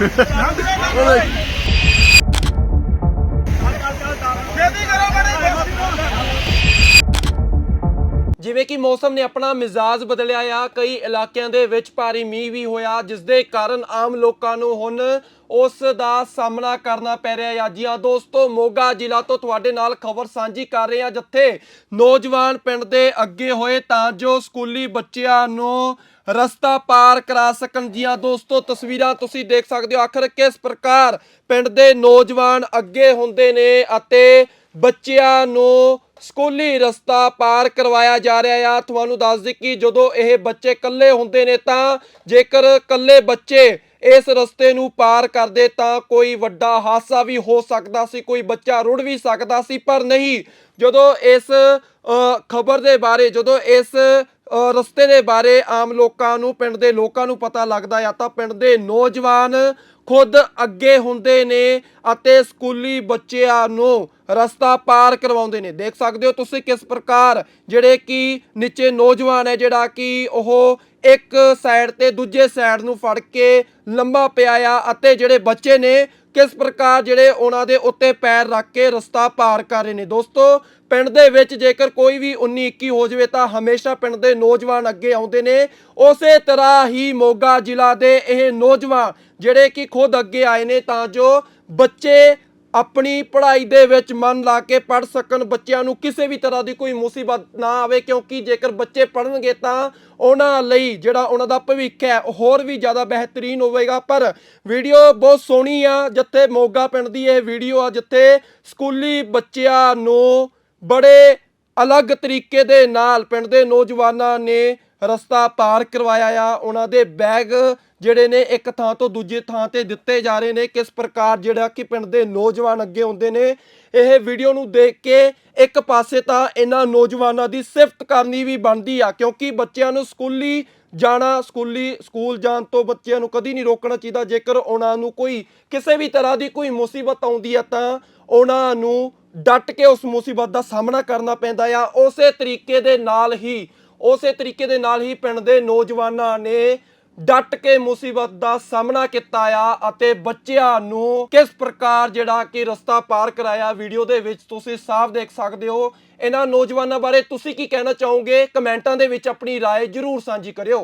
we're like, ਜਿਵੇਂ ਕਿ ਮੌਸਮ ਨੇ ਆਪਣਾ ਮਿਜ਼ਾਜ ਬਦਲਿਆ ਆ, ਕਈ ਇਲਾਕਿਆਂ ਦੇ ਵਿੱਚ ਭਾਰੀ ਮੀਂਹ ਵੀ ਹੋਇਆ ਜਿਸ ਦੇ ਕਾਰਨ ਆਮ ਲੋਕਾਂ ਨੂੰ ਹੁਣ ਉਸ ਦਾ ਸਾਹਮਣਾ ਕਰਨਾ ਪੈ ਰਿਹਾ ਹੈ ਜੀ ਹਾਂ ਦੋਸਤੋ, ਮੋਗਾ ਜ਼ਿਲ੍ਹਾ ਤੋਂ ਤੁਹਾਡੇ ਨਾਲ ਖਬਰ ਸਾਂਝੀ ਕਰ ਰਹੇ ਹਾਂ ਜਿੱਥੇ ਨੌਜਵਾਨ ਪਿੰਡ ਦੇ ਅੱਗੇ ਹੋਏ ਤਾਂ ਜੋ ਸਕੂਲੀ ਬੱਚਿਆਂ ਨੂੰ ਰਸਤਾ ਪਾਰ ਕਰਾ ਸਕਣ। ਜੀਆਂ ਦੋਸਤੋ, ਤਸਵੀਰਾਂ ਤੁਸੀਂ ਦੇਖ ਸਕਦੇ ਹੋ। ਆਖਰ ਕਿਸ ਪ੍ਰਕਾਰ ਪਿੰਡ ਦੇ ਨੌਜਵਾਨ ਅੱਗੇ ਹੁੰਦੇ ਨੇ ਅਤੇ ਬੱਚਿਆਂ ਨੂੰ ਸਕੂਲੀ ਰਸਤਾ ਪਾਰ ਕਰਵਾਇਆ ਜਾ ਰਿਹਾ ਆ। ਤੁਹਾਨੂੰ ਦੱਸ ਦੇ ਕਿ ਜਦੋਂ ਇਹ ਬੱਚੇ ਇਕੱਲੇ ਹੁੰਦੇ ਨੇ ਤਾਂ ਜੇਕਰ ਇਕੱਲੇ ਬੱਚੇ ਇਸ ਰਸਤੇ ਨੂੰ ਪਾਰ ਕਰਦੇ ਤਾਂ ਕੋਈ ਵੱਡਾ ਹਾਦਸਾ ਵੀ ਹੋ ਸਕਦਾ ਸੀ, ਕੋਈ ਬੱਚਾ ਰੁੜ ਵੀ ਸਕਦਾ ਸੀ। ਪਰ ਨਹੀਂ, ਜਦੋਂ ਇਸ ਖਬਰ ਦੇ ਬਾਰੇ, ਜਦੋਂ ਇਸ ਰਸਤੇ ਦੇ ਬਾਰੇ ਆਮ ਲੋਕਾਂ ਨੂੰ, ਪਿੰਡ ਦੇ ਲੋਕਾਂ ਨੂੰ ਪਤਾ ਲੱਗਦਾ ਆ ਤਾਂ ਪਿੰਡ ਦੇ ਨੌਜਵਾਨ ਖੁਦ ਅੱਗੇ ਹੁੰਦੇ ਨੇ ਅਤੇ ਸਕੂਲੀ ਬੱਚਿਆਂ ਨੂੰ ਰਸਤਾ ਪਾਰ ਕਰਵਾਉਂਦੇ ਨੇ। ਦੇਖ ਸਕਦੇ ਹੋ ਤੁਸੀਂ ਕਿਸ ਪ੍ਰਕਾਰ ਜਿਹੜੇ ਕਿ ਨੀਚੇ ਨੌਜਵਾਨ ਹੈ, ਜਿਹੜਾ ਕਿ ਉਹ ਇੱਕ ਸਾਈਡ ਤੇ ਦੂਜੇ ਸਾਈਡ ਨੂੰ ਫੜ ਕੇ ਲੰਬਾ ਪਿਆ ਆ ਅਤੇ ਜਿਹੜੇ ਬੱਚੇ ਨੇ ਕਿਸ ਪ੍ਰਕਾਰ ਜਿਹੜੇ ਉਹਨਾਂ ਦੇ ਉੱਤੇ ਪੈਰ ਰੱਖ ਕੇ ਰਸਤਾ ਪਾਰ ਕਰ ਰਹੇ ਨੇ? ਦੋਸਤੋ, ਪਿੰਡ ਦੇ ਵਿੱਚ ਜੇਕਰ ਕੋਈ ਵੀ 19 21 ਹੋ ਜਾਵੇ ਤਾਂ ਹਮੇਸ਼ਾ ਪਿੰਡ ਦੇ ਨੌਜਵਾਨ ਅੱਗੇ ਆਉਂਦੇ ਨੇ। ਉਸੇ ਤਰ੍ਹਾਂ ਹੀ ਮੋਗਾ ਜ਼ਿਲ੍ਹਾ ਦੇ ਇਹ ਨੌਜਵਾਨ ਜਿਹੜੇ ਕਿ ਖੁਦ ਅੱਗੇ ਆਏ ਨੇ ਤਾਂ ਜੋ ਬੱਚੇ ਆਪਣੀ ਪੜ੍ਹਾਈ ਦੇ ਵਿੱਚ ਮਨ ਲਾ ਕੇ ਪੜ੍ਹ ਸਕਣ ਬੱਚਿਆਂ ਨੂੰ ਕਿਸੇ ਵੀ ਤਰ੍ਹਾਂ ਦੀ ਕੋਈ ਮੁਸੀਬਤ ਨਾ ਆਵੇ, ਕਿਉਂਕਿ ਜੇਕਰ ਬੱਚੇ ਪੜ੍ਹਨਗੇ ਤਾਂ ਉਹਨਾਂ ਲਈ ਜਿਹੜਾ ਉਹਨਾਂ ਦਾ ਭਵਿੱਖ ਹੈ, ਉਹ ਹੋਰ ਵੀ ਜ਼ਿਆਦਾ ਬਿਹਤਰੀਨ ਹੋਵੇਗਾ। ਪਰ ਵੀਡੀਓ ਬਹੁਤ ਸੋਹਣੀ ਆ, ਜਿੱਥੇ ਮੋਗਾ ਪਿੰਡ ਦੀ ਇਹ ਵੀਡੀਓ ਆ, ਜਿੱਥੇ ਸਕੂਲੀ ਬੱਚਿਆਂ ਨੂੰ ਬੜੇ ਅਲੱਗ ਤਰੀਕੇ ਦੇ ਨਾਲ ਪਿੰਡ ਦੇ ਨੌਜਵਾਨਾਂ ਨੇ ਰਸਤਾ ਪਾਰ ਕਰਵਾਇਆ ਆ। ਉਹਨਾਂ ਦੇ ਬੈਗ ਜਿਹੜੇ ਨੇ ਇੱਕ ਥਾਂ ਤੋਂ ਦੂਜੇ ਥਾਂ ਤੇ ਦਿੱਤੇ ਜਾ ਰਹੇ ਨੇ। ਕਿਸ ਪ੍ਰਕਾਰ ਜਿਹੜਾ ਕਿ ਪਿੰਡ ਦੇ ਨੌਜਵਾਨ ਅੱਗੇ ਹੁੰਦੇ ਨੇ। ਇਹ ਵੀਡੀਓ ਨੂੰ ਦੇਖ ਕੇ ਇੱਕ ਪਾਸੇ ਤਾਂ ਇਹਨਾਂ ਨੌਜਵਾਨਾਂ ਦੀ ਸਿਫਤ ਕਰਨੀ ਵੀ ਬਣਦੀ ਆ। ਕਿਉਂਕਿ ਬੱਚਿਆਂ ਨੂੰ ਸਕੂਲੀ ਜਾਣਾ, ਸਕੂਲੀ ਸਕੂਲ ਜਾਣ ਤੋਂ ਬੱਚਿਆਂ ਨੂੰ ਕਦੀ ਨਹੀਂ ਰੋਕਣਾ ਚਾਹੀਦਾ। ਜੇਕਰ ਉਹਨਾਂ ਨੂੰ ਕੋਈ ਕਿਸੇ ਵੀ ਤਰ੍ਹਾਂ ਦੀ ਕੋਈ ਮੁਸੀਬਤ ਆਉਂਦੀ ਆ ਤਾਂ ਉਹਨਾਂ ਨੂੰ ਡਟ ਕੇ ਉਸ ਮੁਸੀਬਤ ਦਾ ਸਾਹਮਣਾ ਕਰਨਾ ਪੈਂਦਾ ਆ। ਉਸੇ ਤਰੀਕੇ ਦੇ ਨਾਲ ਹੀ ਉਸੇ ਤਰੀਕੇ ਦੇ ਨਾਲ ਹੀ ਪਿੰਡ ਦੇ ਨੌਜਵਾਨਾਂ ਨੇ ਡਟ ਕੇ ਮੁਸੀਬਤ ਦਾ ਸਾਹਮਣਾ ਕੀਤਾ ਆ ਅਤੇ ਬੱਚਿਆਂ ਨੂੰ ਕਿਸ ਪ੍ਰਕਾਰ ਜਿਹੜਾ ਕਿ ਰਸਤਾ ਪਾਰ ਕਰਾਇਆ ਵੀਡੀਓ ਦੇ ਵਿੱਚ ਤੁਸੀਂ ਸਾਫ਼ ਦੇਖ ਸਕਦੇ ਹੋ ਇਹਨਾਂ ਨੌਜਵਾਨਾਂ ਬਾਰੇ ਤੁਸੀਂ ਕੀ ਕਹਿਣਾ ਚਾਹੋਗੇ ਕਮੈਂਟਾਂ ਦੇ ਵਿੱਚ ਆਪਣੀ رائے ਜਰੂਰ ਸਾਂਝੀ ਕਰਿਓ